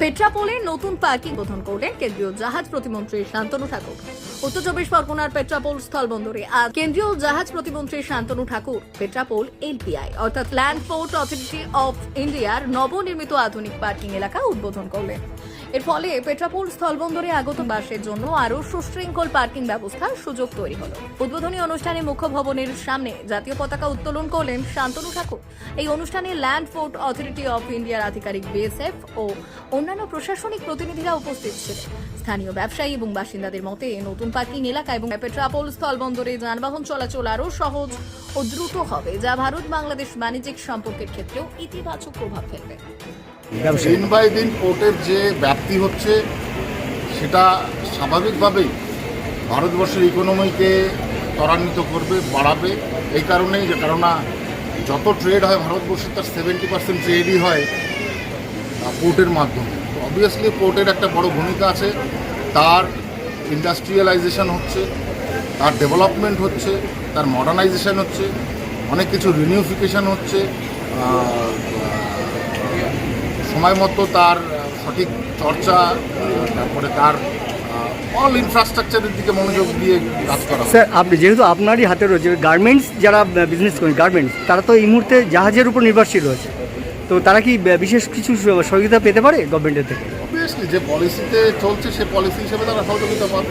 পেট্রাপোলে নতুন পার্কিং বোধন করলেন কেন্দ্রীয় জাহাজ প্রতিমন্ত্রী শান্তনু ঠাকুর। উত্তর চব্বিশ পরগনার পেট্রাপোল স্থলবন্দরে আজ কেন্দ্রীয় জাহাজ প্রতিমন্ত্রী শান্তনু ঠাকুর পেট্রাপোল এলপিআই, অর্থাৎ ল্যান্ড পোর্ট অথরিটি অফ ইন্ডিয়ার নবনির্মিত আধুনিক পার্কিং এলাকা উদ্বোধন করলেন। এর ফলে পেট্রাপোল স্থলবন্দরে আগত বাসের জন্য আরও সুশৃঙ্খল পার্কিং ব্যবস্থার সুযোগ তৈরি হলো। উদ্বোধনী অনুষ্ঠানে মুখ্য ভবনের সামনে জাতীয় পতাকা উত্তোলন করলেন শান্তনু ঠাকুর। এই অনুষ্ঠানে ল্যান্ড পোর্ট অথরিটি অফ ইন্ডিয়ার আধিকারিক বিএসএফ ও অন্যান্য প্রশাসনিক প্রতিনিধিরা উপস্থিত ছিলেন। স্থানীয় ব্যবসায়ী এবং বাসিন্দাদের মতে, নতুন পার্কিং এলাকা এবং পেট্রাপোল স্থলবন্দরে যানবাহন চলাচল আরও সহজ ও দ্রুত হবে, যা ভারত বাংলাদেশ বাণিজ্যিক সম্পর্কের ক্ষেত্রেও ইতিবাচক প্রভাব ফেলবে। দিন বাই দিন কোর্টের যে ব্যাপ্তি হচ্ছে সেটা স্বাভাবিকভাবেই ভারতবর্ষের ইকোনমিকে ত্বরান্বিত করবে বাড়াবে। এই কারণেই যে কেননা যত ট্রেড হয় ভারতবর্ষে তার সেভেন্টি পার্সেন্ট ট্রেডই হয় আহ, পোর্টের মাধ্যমে। অবভিয়াসলি পোর্টের একটা বড় ভূমিকা আছে। তার ইন্ডাস্ট্রিয়ালাইজেশন হচ্ছে তার ডেভেলপমেন্ট হচ্ছে তার মডার্নাইজেশন হচ্ছে অনেক কিছু রিনিউফিকেশন হচ্ছে সময় মতো তার সঠিক চর্চা তারপরে তার অল ইনফ্রাস্ট্রাকচারের দিকে মনোযোগ দিয়ে কাজ করা। স্যার আপনি যেহেতু আপনারই হাতে রয়েছে গার্মেন্টস যারা বিজনেস করেন গার্মেন্টস তারা তো এই মুহূর্তে জাহাজের উপর নির্ভরশীল রয়েছে। তো তারা কি বিশেষ কিছু সহযোগিতা পেতে পারে গভর্নমেন্টের থেকে? অবভিয়াসলি যে পলিসিতে চলছে সে পলিসি হিসেবে তারা সহযোগিতা পাবে।